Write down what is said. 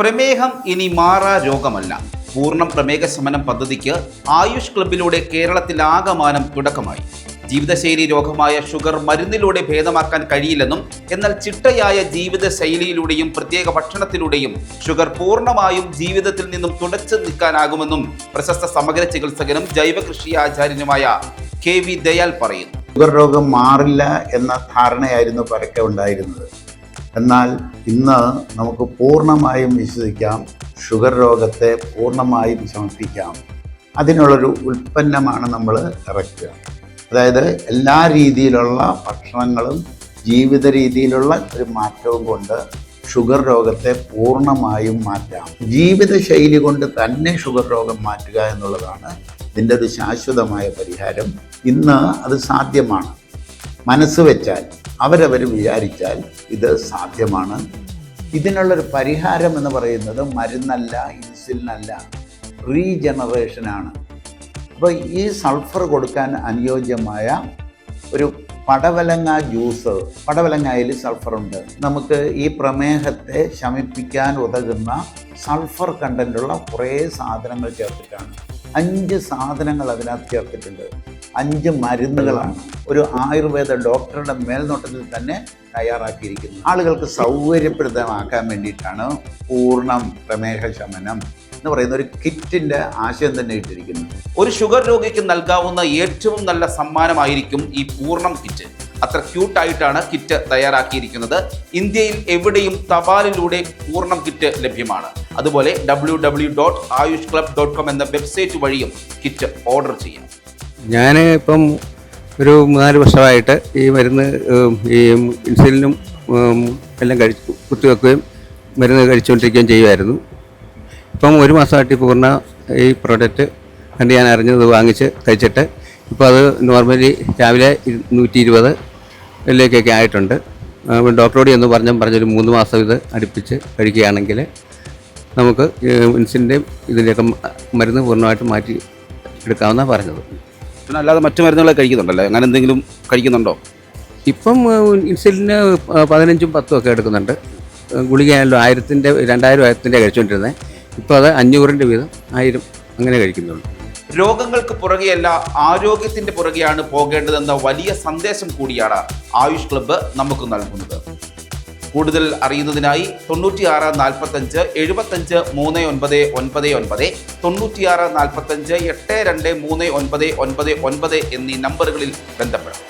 പ്രമേഹം ഇനി മാറാ രോഗമല്ല. പൂർണ പ്രമേഹ ശമനം പദ്ധതിക്ക് ആയുഷ് ക്ലബിലൂടെ കേരളത്തിലാകമാനം തുടക്കമായി. ജീവിതശൈലി രോഗമായ ഷുഗർ മരുന്നിലൂടെ ഭേദമാക്കാൻ കഴിയില്ലെന്നും എന്നാൽ ചിട്ടയായ ജീവിതശൈലിയിലൂടെയും പ്രത്യേക ഭക്ഷണത്തിലൂടെയും ഷുഗർ പൂർണമായും ജീവിതത്തിൽ നിന്നും തുടച്ചു നിൽക്കാനാകുമെന്നും പ്രശസ്ത സമഗ്ര ചികിത്സകനും ജൈവ കൃഷി ആചാര്യനുമായ കെ വി ദയാൽ പറയുന്നു. ഷുഗർ രോഗം മാറില്ല എന്ന ധാരണയായിരുന്നു പരക്കെ ഉണ്ടായിരുന്നത്. എന്നാൽ ഇന്ന് നമുക്ക് പൂർണമായും വിശ്വസിക്കാം. ഷുഗർ രോഗത്തെ പൂർണമായും ശമിപ്പിക്കാം അതിനുള്ളൊരു ഉൽപ്പന്നമാണ് നമ്മൾ ഇറക്കുക. അതായത് എല്ലാ രീതിയിലുള്ള ഭക്ഷണങ്ങളും ജീവിത രീതിയിലുള്ള ഒരു മാറ്റവും കൊണ്ട് ഷുഗർ രോഗത്തെ പൂർണമായും മാറ്റാം. ജീവിതശൈലി കൊണ്ട് തന്നെ ഷുഗർ രോഗം മാറ്റുക എന്നുള്ളതാണ് ഇതിന്റെ ഒരു ശാശ്വതമായ പരിഹാരം. ഇന്ന് അത് സാധ്യമാണ്. മനസ്സ് വെച്ചാൽ അവരവർ വിചാരിച്ചാൽ ഇത് സാധ്യമാണ്. ഇതിനുള്ളൊരു പരിഹാരം എന്ന് പറയുന്നത് മരുന്നല്ല ഇൻസുലിനല്ല റീജനറേഷനാണ് അപ്പോൾ ഈ സൾഫർ കൊടുക്കാൻ അനുയോജ്യമായ ഒരു പടവലങ്ങ ജ്യൂസ് പടവലങ്ങയിൽ സൾഫറുണ്ട് നമുക്ക് ഈ പ്രമേഹത്തെ ശമിപ്പിക്കാൻ ഉതകുന്ന സൾഫർ കണ്ടന്റുള്ള കുറേ സാധനങ്ങൾ ചേർത്തിട്ടാണ്. അഞ്ച് സാധനങ്ങൾ അതിനകത്ത് ചേർത്തിട്ടുണ്ട്. അഞ്ച് മരുന്നുകളാണ്. ഒരു ആയുർവേദ ഡോക്ടറുടെ മേൽനോട്ടത്തിൽ തന്നെ തയ്യാറാക്കിയിരിക്കുന്നത് ആളുകൾക്ക് സൗകര്യപ്രദമാക്കാൻ വേണ്ടിയിട്ടാണ് പൂർണം പ്രമേഹ ശമനം എന്ന് പറയുന്ന ഒരു കിറ്റിന്റെ ആശയം തന്നെ ഇട്ടിരിക്കുന്നത്. ഒരു ഷുഗർ രോഗിക്ക് നൽകാവുന്ന ഏറ്റവും നല്ല സമ്മാനമായിരിക്കും ഈ പൂർണം കിറ്റ്. അത്ര ക്യൂട്ടായിട്ടാണ് കിറ്റ് തയ്യാറാക്കിയിരിക്കുന്നത്. ഇന്ത്യയിൽ എവിടെയും തപാലിലൂടെ പൂർണം കിറ്റ് ലഭ്യമാണ്. അതുപോലെ W W dot Ayush club dot com എന്ന വെബ്സൈറ്റ് വഴിയും കിറ്റ് ഓർഡർ ചെയ്യാം. ഞാൻ ഇപ്പം ഒരു മൂന്നാൽ വർഷമായിട്ട് ഈ മരുന്ന് ഈ ഇൻസുലിനും എല്ലാം കഴിച്ച് കുത്തിവെക്കുകയും മരുന്ന് കഴിച്ചുകൊണ്ടിരിക്കുകയും ചെയ്യുമായിരുന്നു ഇപ്പം ഒരു മാസമായിട്ട് പൂർണ ഈ പ്രോഡക്റ്റ് കണ്ട് ഞാൻ അറിഞ്ഞത് വാങ്ങിച്ച് കഴിച്ചിട്ട് ഇപ്പോൾ അത് നോർമലി രാവിലെ നൂറ്റി ഇരുപത് ലേക്കൊക്കെ ആയിട്ടുണ്ട് ഡോക്ടറോട് എന്ന് പറഞ്ഞ പറഞ്ഞൊരു മൂന്ന് മാസം ഇത് അടുപ്പിച്ച് കഴിക്കുകയാണെങ്കിൽ നമുക്ക് ഇൻസുലിന്റെയും ഇതിന്റെയൊക്കെ മരുന്ന് പൂർണമായിട്ട് മാറ്റി എടുക്കാമെന്നാണ് പറഞ്ഞത്. പിന്നെ അല്ലാതെ മറ്റു മരുന്നുകളൊക്കെ കഴിക്കുന്നുണ്ടല്ലേ? അങ്ങനെ എന്തെങ്കിലും കഴിക്കുന്നുണ്ടോ? ഇപ്പം ഇൻസുലിന് പതിനഞ്ചും പത്തും ഒക്കെ എടുക്കുന്നുണ്ട്. ഗുളികയാണല്ലോ ആയിരത്തിന്റെ രണ്ടായിരം ആയിരത്തിന്റെ കഴിച്ചുകൊണ്ടിരുന്നത് ഇപ്പോൾ അത് അഞ്ഞൂറിന്റെ വീതം ആയിരം അങ്ങനെ കഴിക്കുന്നുള്ളൂ. രോഗങ്ങൾക്ക് പുറകെയല്ല ആരോഗ്യത്തിന്റെ പുറകെയാണ് പോകേണ്ടതെന്ന വലിയ സന്ദേശം കൂടിയാണ് ആയുഷ് ക്ലബ്ബ് നമുക്ക് നൽകുന്നത്. കൂടുതൽ അറിയുന്നതിനായി തൊണ്ണൂറ്റിയാറ് നാൽപ്പത്തഞ്ച് എഴുപത്തഞ്ച് മൂന്ന് ഒൻപത് ഒൻപത് ഒൻപത് തൊണ്ണൂറ്റിയാറ് നാൽപ്പത്തഞ്ച് എട്ട് രണ്ട് മൂന്ന് ഒൻപത് ഒൻപത് ഒൻപത് എന്നീ നമ്പറുകളിൽ ബന്ധപ്പെടാം.